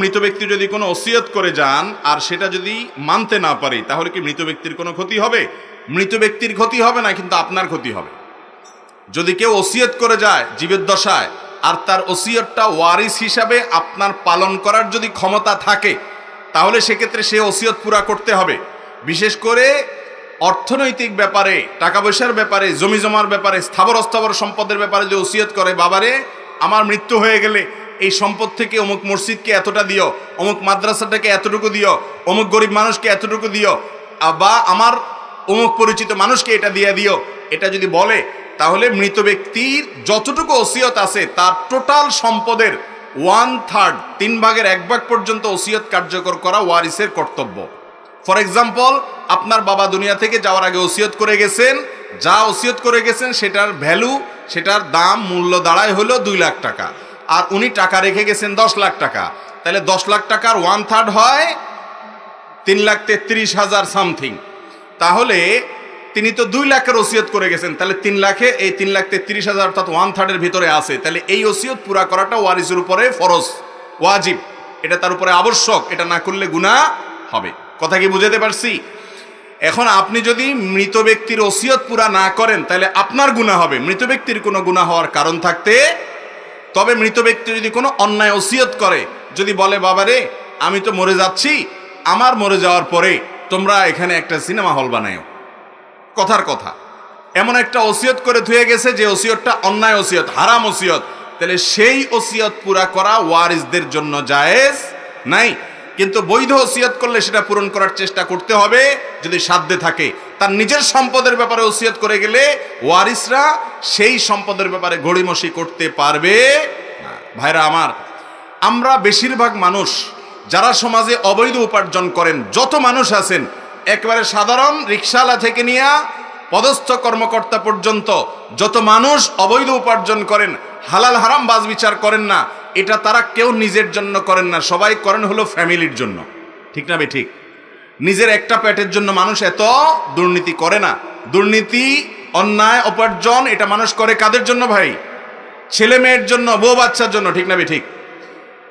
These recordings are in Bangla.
মৃত ব্যক্তি যদি কোনো ওসিয়ত করে যান আর সেটা যদি মানতে না পারে, তাহলে কি মৃত ব্যক্তির কোনো ক্ষতি হবে? মৃত ব্যক্তির ক্ষতি হবে না, কিন্তু আপনার ক্ষতি হবে। যদি কেউ ওসিয়ত করে যায় জীবের দশায়, আর তার ওসিয়তটা ওয়ারিস হিসাবে আপনার পালন করার যদি ক্ষমতা থাকে, তাহলে সেক্ষেত্রে সে ওসিয়ত পুরা করতে হবে। বিশেষ করে অর্থনৈতিক ব্যাপারে টাকা পয়সার ব্যাপারে, জমি জমার ব্যাপারে, স্থাবর অস্থাবর সম্পদের ব্যাপারে যে ওসিয়ত করে, বাবারে, আমার মৃত্যু হয়ে গেলে এই সম্পদ থেকে অমুক মসজিদকে এতটা দিও, অমুক মাদ্রাসাটাকে এতটুকু দিও, অমুক গরিব মানুষকে এতটুকু দিও বা আমার অমুক পরিচিত মানুষকে এটা দিয়ে দিও। এটা যদি বলে, তাহলে মৃত ব্যক্তির যতটুকু ওসিয়ত আছে, তার টোটাল সম্পদের ওয়ান থার্ড তিন ভাগের এক ভাগ পর্যন্ত ওসিয়ত কার্যকর করা ওয়ারিসের কর্তব্য। ফর এক্সাম্পল আপনার বাবা দুনিয়া থেকে যাওয়ার আগে ওসিয়ত করে গেছেন, যা ওসিয়ত করে গেছেন, সেটার ভ্যালু সেটার দাম, মূল্য দাঁড়ায় হলো দুই লাখ টাকা। আর উনি টাকা রেখে গেছেন দশ লাখ টাকা। তাহলে দশ লাখ টাকার ওয়ান থার্ড হয় তিন লাখ তেত্রিশ হাজার সামথিং তাহলে তিনি তো দুই লাখের ওসিয়ত করে গেছেন। তাহলে তিন লাখে এই তিন লাখ তেত্রিশ হাজার অর্থাৎ ওয়ান থার্ডের ভিতরে আছে। তাহলে এই ওসিয়ত পুরা করাটা ওয়ারিসের উপরে ফরজ, ওয়াজিব। এটা তার উপরে আবশ্যক, এটা না করলে গুণা হবে। কথা কি বুঝাতে পারছি? এখন আপনি যদি মৃত ব্যক্তির ওসিয়ত পুরা না করেন, তাহলে আপনার গুণা হবে। মৃত ব্যক্তির কোনো গুণা হওয়ার কারণ থাকতে তবে মৃত ব্যক্তি যদি কোনো অন্যায় ওসিয়ত করে, যদি বলে, বাবারে, আমি তো মরে যাচ্ছি, আমার মরে যাওয়ার পরে তোমরা এখানে একটা সিনেমা হল বানায়ো। কথার কথা। এমন একটা ওসিয়ত করে ধুয়ে গেছে যে ওসিয়তটা অন্যায় ওসিয়ত, হারাম ওসিয়ত। তাহলে সেই ওসিয়ত পুরা করা ওয়ারিসদের জন্য জায়েজ? নাই। কিন্তু বৈধ ওসিয়ত করলে সেটা পূরণ করার চেষ্টা করতে হবে যদি সাধ্যে থাকে তার নিজের সম্পদের ব্যাপারে ওসিয়ত করে গেলে ওয়ারিসরা সেই সম্পদের ব্যাপারে গড়িমসি করতে পারবে। ভাইরা আমার, আমরা বেশিরভাগ মানুষ যারা সমাজে অবৈধ উপার্জন করেন, যত মানুষ আছেন, একবারে সাধারণ রিক্সাওয়ালা থেকে নিয়ে পদস্থ কর্মকর্তা পর্যন্ত যত মানুষ অবৈধ উপার্জন করেন, হালাল হারাম বাজ বিচার করেন না এটা তারা কেউ নিজের জন্য করেন না, সবাই করেন হলো ফ্যামিলির জন্য। ঠিক না বে ঠিক? নিজের একটা পেটের জন্য মানুষ এত দুর্নীতি করে না। দুর্নীতি, অন্যায় উপার্জন এটা মানুষ করে কাদের জন্য ভাই? ছেলে মেয়ের জন্য, বউ বাচ্চার জন্য, ঠিক না ঠিক?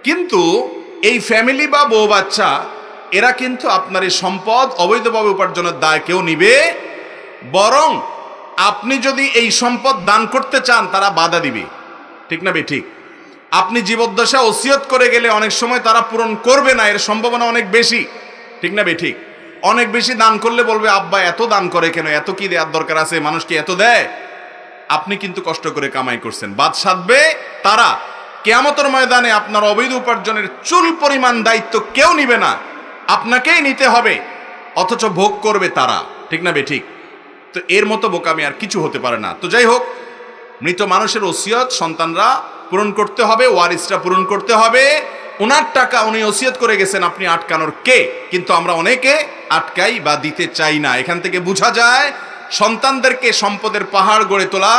কিন্তু এই ফ্যামিলি বা বউ বাচ্চা, এরা কিন্তু আপনার এই সম্পদ অবৈধভাবে উপার্জনের দায় কেউ নিবে, বরং আপনি যদি এই সম্পদ দান করতে চান, তারা বাধা দিবে। ঠিক না ঠিক? আপনি জীবদ্দশা ওসিয়ত করে গেলে অনেক সময় তারা পূরণ করবে না, এর সম্ভাবনা অনেক বেশি। ঠিক না বে ঠিক। অনেক বেশি দান করলে বলবে, আব্বা, এত দান করে কেন? এত কি দেওয়ার দরকার আছে? মানুষ কি এত দেয়? আপনি কিন্তু কষ্ট করে কামাই করছেন। বাদ সাধবে তারা। কেয়ামতের ময়দানে আপনার অবৈধ উপার্জনের চুল পরিমাণ দায়িত্ব কেউ নিবে না। আপনাকেই নিতে হবে, অথচ ভোগ করবে তারা। ঠিক না বে ঠিক। তো এর মতো বোকামি আর কিছু হতে পারে না। তো যাই হোক, মৃত মানুষের ওসিয়ত, সন্তানরা পূরণ করতে হবে, ওয়ারিসরা পূরণ করতে হবে। ওনার টাকা, উনি ওসিয়ত করে গেছেন আপনি আটকানোর কে? কিন্তু আমরা অনেকে আটকাই বা দিতে চাই না। এখান থেকে বোঝা যায়, সন্তানদেরকে সম্পদের পাহাড় গড়ে তোলা,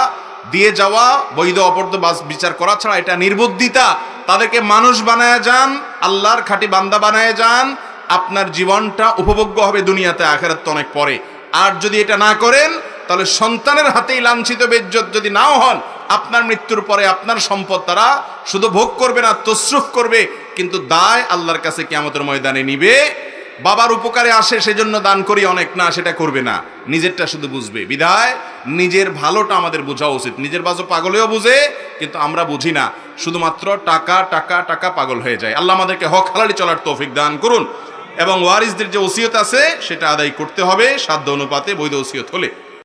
দিয়ে যাওয়া, বৈধ বাস বিচার করা ছাড়া এটা নির্বুদ্ধিতা। তাদেরকে মানুষ বানায় যান, আল্লাহর খাঁটি বান্দা বানায় যান। আপনার জীবনটা উপভোগ্য হবে দুনিয়াতে, আখেরাত অনেক পরে। আর যদি এটা না করেন, তাহলে সন্তানের হাতেই লাঞ্ছিত বেজ্জত যদি নাও হন আপনার মৃত্যুর পরে আপনার সম্পদ তারা শুধু ভোগ করবে না, তসরুফ করবে। কিন্তু দায় আল্লাহর কাছে কিয়ামতের ময়দানে নিবে। বাবার উপকারে আসে, সেজন্য দান করি, অনেক না, সেটা করবে না। নিজেরটা শুধু বুঝবে। বিধায় নিজের ভালোটা আমাদের বোঝা উচিত। নিজের বাজু পাগলেও বুঝে, কিন্তু আমরা বুঝি না। শুধুমাত্র টাকা টাকা টাকা পাগল হয়ে যায়। আল্লাহ আমাদেরকে হক হালালি চলার তৌফিক দান করুন। এবং ওয়ারিসদের যে ওসিয়ত আছে, সেটা আদায় করতে হবে। সাধ্য অনুপাতে বৈধ ওসিয়ত হলে।